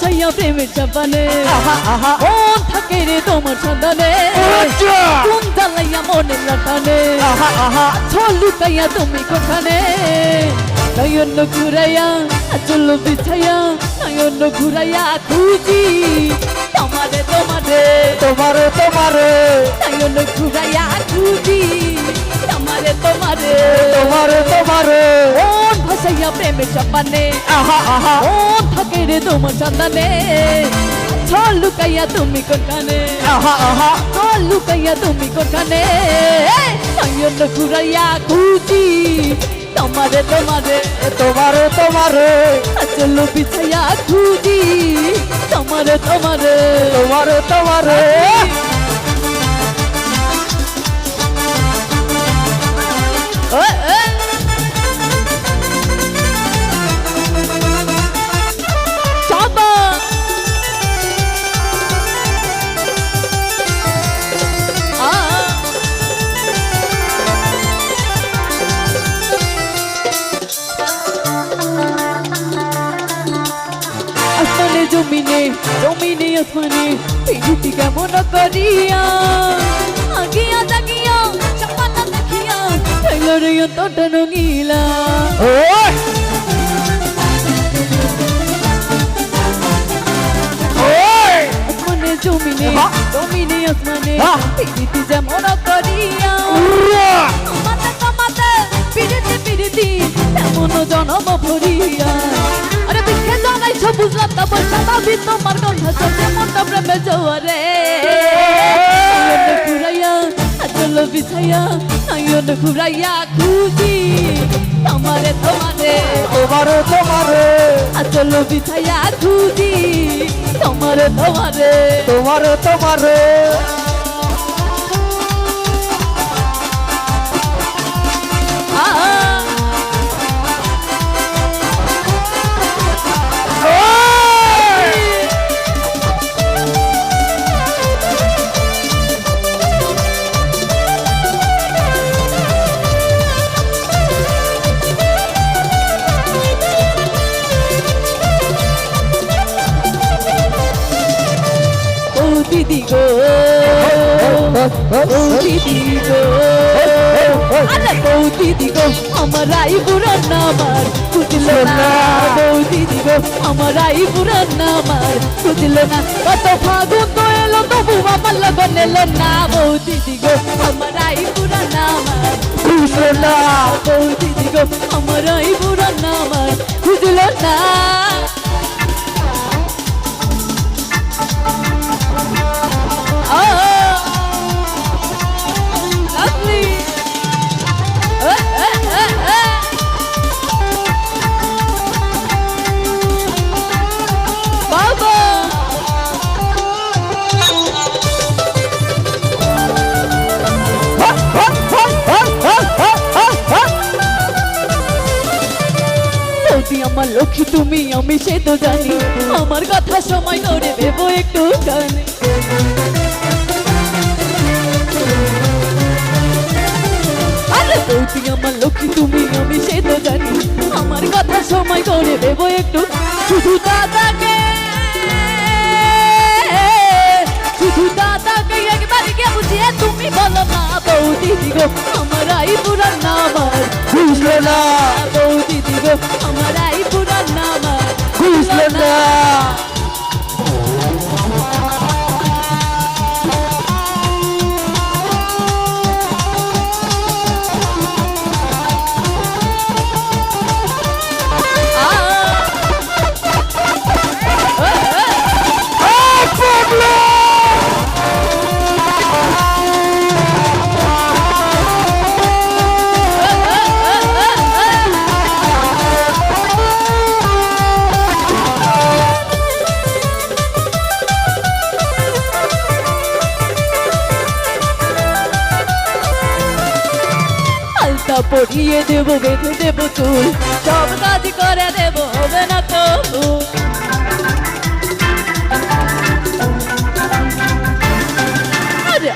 প্রেমের চাপানে। মন থাকে রে তোমার সন্ধানে। আচ্ছা। কোন জ্বালাইয়া মনের লটানে। আহা আহা। ছল লুকাইয়া তুমি কোখানে নয়ন ঘুরাইয়া আচল বিছাইয়া নয়ন ঘুরাইয়া খুঁজি। তোমারে তোমারে। তোমারে তোমারে। নয়ন ঘুরাইয়া খুঁজি। তোমারে তোমারে। তোমারে ভাসাইয়া প্রেমের চাপানে মন থাকে রে তোমার সন্ধানে ছল লুকাইয়া তুমি আহা ছল লুকাইয়া তুমি কোখানে নয়ন ঘুরাইয়া খুঁজি তোমারে তোমারে তোমারে তোমারে চলো বিছাইয়া খুঁজি তোমারে তোমারে তোমারে তোমারে আসমানে পিড়িতি কেমন করিয়া? আগিয়া জাগিয়া চাপানা দেখিয়া ঠেলরে ওই ওই! আসমানে জমিনে। জমিনে আসমানে। পিড়িতি যেমন করিয়া। উড়া! আমাতে তোমাতে পিড়িতি পিড়িতি এমন জনম ভরিয়া। বুঝলাম তা বৈশা ভাবি তোমার কণ্ঠ চলছে মনটা প্রেমে জোয়ারে। ঘুরাইয়া আচল বিছাইয়া নয়ন ঘুরাইয়া খুঁজি তোমারে তোমারে। তোমারে তোমারে। আচল বিছাইয়া খুঁজি তোমারে তোমারে। তোমারে তোমারে। ও দিদি গো বৌ দিদি গো আমার আই বুড়ার নামার বুঝল না। বৌ দিদি গো আমার আই বুড়ার নামার বুঝল না। কত ফাগুন তো এলো তবু আমার লগন এলো না। বৌ দিদি গো আমার আই বুড়ার নামার বুঝলো না। বৌ দিদি গো আমার আই বুড়ার নামার বুঝল না। তুমি, আমি সে তো জানি। আমার কথা সময় করে দেবো একটু আরে আমার লক্ষ্মী, তুমি, আমি সে তো জানি। আমার কথা সময় করে দেবো একটু। শুধু দাদাকে শুধু দাদাকে একবার কে বুঝিয়ে তুমি বলো না, বৌদি গো, আমার আই পুরান নামার বুঝলো না, বৌদি পরিয়ে দেব, বেঁধে দেব চুল। সব কাজ করে দেব, হবে না তো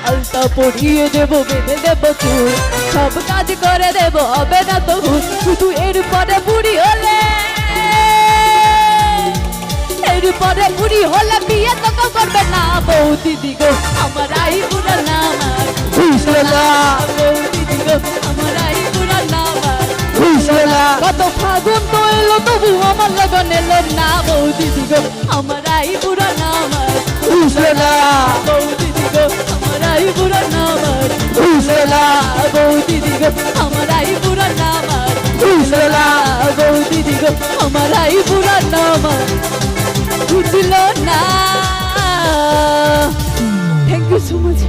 আলতা পরিয়ে দেব, বেঁধে দেব চুল। সব কাজ করে দেব, হবে না তো শুধু বুড়ি হলে বুড়ি হলে বিয়ে তো করবে না। বউ দিদি গো, আমার আই বুড়া নাম। কত ফাগুন তো এলো তবু আমার লগন এলো না বউ দিদি গো আমার আই বুড়া নাম আর। বুঝলো না। বউ দিদি গো আমার আই বুড়া নাম আর। বুঝলো না। বউ দিদি গো আমার আই বুড়া বুঝলো না। আমার আই বুড়া নাম আর। বুঝলো না। Thank you so much